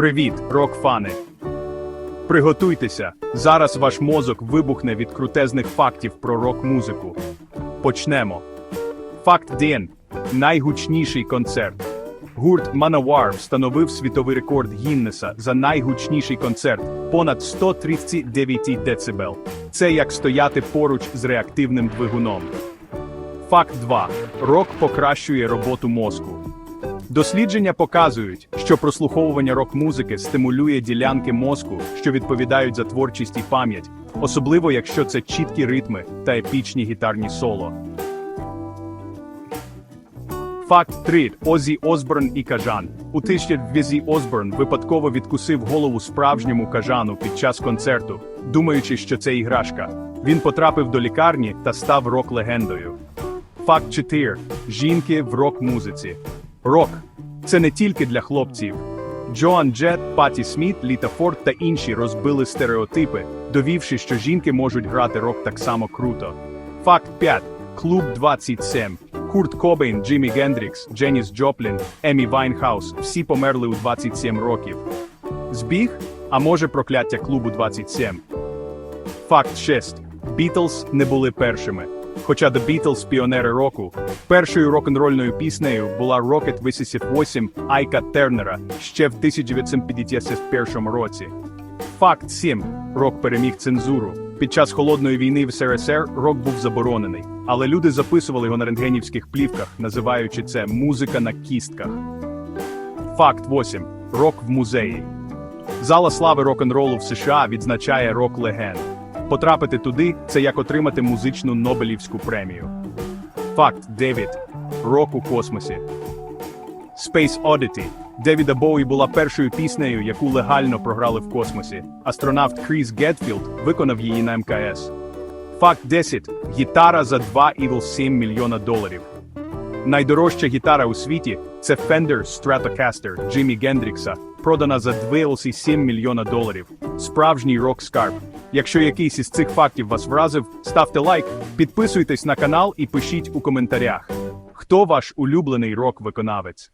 Привіт, рок-фани! Приготуйтеся! Зараз ваш мозок вибухне від крутезних фактів про рок-музику. Почнемо. Факт 1. Найгучніший концерт. Гурт Manowar встановив світовий рекорд Гіннеса за найгучніший концерт понад 139 дБ. Це як стояти поруч з реактивним двигуном. Факт 2. Рок покращує роботу мозку. Дослідження показують, що прослуховування рок-музики стимулює ділянки мозку, що відповідають за творчість і пам'ять, особливо якщо це чіткі ритми та епічні гітарні соло. Факт 3. Озі Осборн і кажан. У тиждень Візі Осборн випадково відкусив голову справжньому кажану під час концерту, думаючи, що це іграшка. Він потрапив до лікарні та став рок-легендою. Факт 4. Жінки в рок-музиці. Рок це не тільки для хлопців. Джоан Джет, Паті Сміт, Літа Форд та інші розбили стереотипи, довівши, що жінки можуть грати рок так само круто. Факт 5. Клуб 27. Курт Кобейн, Джиммі Гендрікс, Дженіс Джоплін, Емі Вайнхаус всі померли у 27 років. Збіг? А може прокляття клубу 27. Факт 6. Бітлз не були першими. Хоча The Beatles – піонери року. Першою рок-н-рольною піснею була Rocket 88 Айка Тернера ще в 1951 році. Факт 7. Рок переміг цензуру. Під час холодної війни в СРСР рок був заборонений, але люди записували його на рентгенівських плівках, називаючи це музика на кістках. Факт 8. Рок в музеї. Зала слави рок-н-ролу в США відзначає рок легенд. Потрапити туди це як отримати музичну Нобелівську премію. Факт 9. Рок у космосі. Space Oddity. Девіда Боуї була першою піснею, яку легально програли в космосі. Астронавт Кріс Гетфілд виконав її на МКС. Факт 10. Гітара за 2,7 мільйона доларів. Найдорожча гітара у світі це Fender Stratocaster Джиммі Гендрікса, продана за 2,7 мільйона доларів. Справжній рок-скарб. Якщо якийсь із цих фактів вас вразив, ставте лайк, підписуйтесь на канал і пишіть у коментарях. Хто ваш улюблений рок-виконавець?